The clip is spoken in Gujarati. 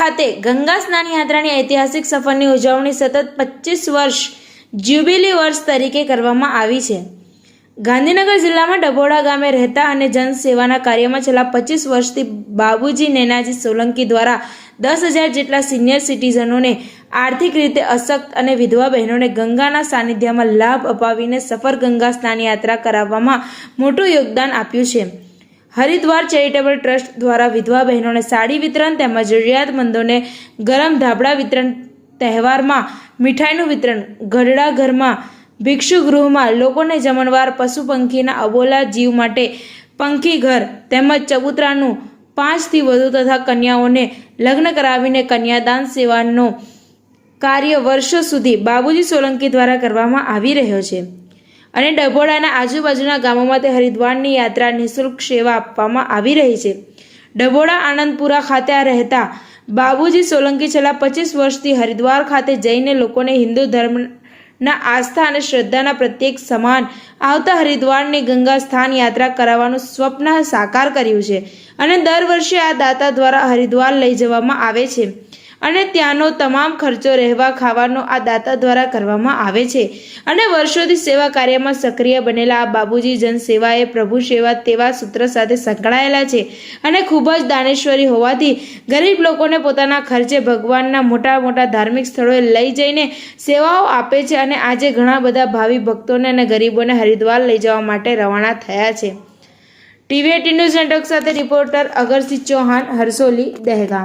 ખાતે ગંગા સ્નાન યાત્રાની ઐતિહાસિક સફરની ઉજવણી સતત પચીસ વર્ષ જ્યુબિલી વર્ષ તરીકે કરવામાં આવી છે. ગાંધીનગર જિલ્લામાં ડભોડા ગામે રહેતા અને જનસેવાના કાર્યમાં છેલ્લા પચીસ વર્ષથી બાબુજી નેનાજી સોલંકી દ્વારા દસ હજાર જેટલા સિનિયર સિટીઝનોને આર્થિક રીતે અશક્ત અને વિધવા બહેનોને ગંગાના સાનિધ્યમાં લાભ અપાવીને સફર ગંગા સ્નાન યાત્રા કરાવવામાં મોટું યોગદાન આપ્યું છે. હરિદ્વાર ચેરિટેબલ ટ્રસ્ટ દ્વારા વિધવા બહેનોને સાડી વિતરણ તેમજ જરૂરિયાતમંદોને ગરમ ધાબળા વિતરણ તહેવારમાં મીઠાઈનું વિતરણ ગઢડા ઘરમાં ભિક્ષુ ગૃહમાં લોકોને જમણવાર પશુ પંખીના અબોલા જીવ માટે પંખી ઘર તેમજ ચબૂતરાનું પાંચથી વધુ તથા કન્યાઓને લગ્ન કરાવીને કન્યાદાન સેવાનો કાર્ય વર્ષો સુધી બાબુજી સોલંકી દ્વારા કરવામાં આવી રહ્યો છે. અને ડભોડાના આજુબાજુના ગામોમાં તે હરિદ્વારની યાત્રા નિઃશુલ્ક સેવા આપવામાં આવી રહી છે. ડભોડા આનંદપુરા ખાતે રહેતા બાબુજી સોલંકી છેલ્લા પચીસ વર્ષથી હરિદ્વાર ખાતે જઈને લોકોને હિન્દુ ધર્મના આસ્થા અને શ્રદ્ધાના પ્રત્યેક સમાન આવતા હરિદ્વારની ગંગા સ્થાન યાત્રા કરાવવાનું સ્વપ્ન સાકાર કર્યું છે અને દર વર્ષે આ દાતા દ્વારા હરિદ્વાર લઈ જવામાં આવે છે. અને ત્યાંનો તમામ ખર્ચો રહેવા, ખાવાનો આ દાતા દ્વારા કરવામાં આવે છે. અને વર્ષોથી સેવા કાર્યમાં સક્રિય બનેલા આ બાબુજી જનસેવાએ પ્રભુ સેવા તેવા સૂત્ર સાથે સંકળાયેલા છે. અને ખૂબ જ દાનેશ્વરી હોવાથી ગરીબ લોકોને પોતાના ખર્ચે ભગવાનના મોટા મોટા ધાર્મિક સ્થળોએ લઈ જઈને સેવાઓ આપે છે અને આજે ઘણા બધા ભાવિ ભક્તોને અને ગરીબોને હરિદ્વાર લઈ જવા માટે રવાના થયા છે. ટીવી એટીન ન્યૂઝ નેટવર્ક સાથે રિપોર્ટર અગરસિંહ ચૌહાણ હરસોલી દહેગામ.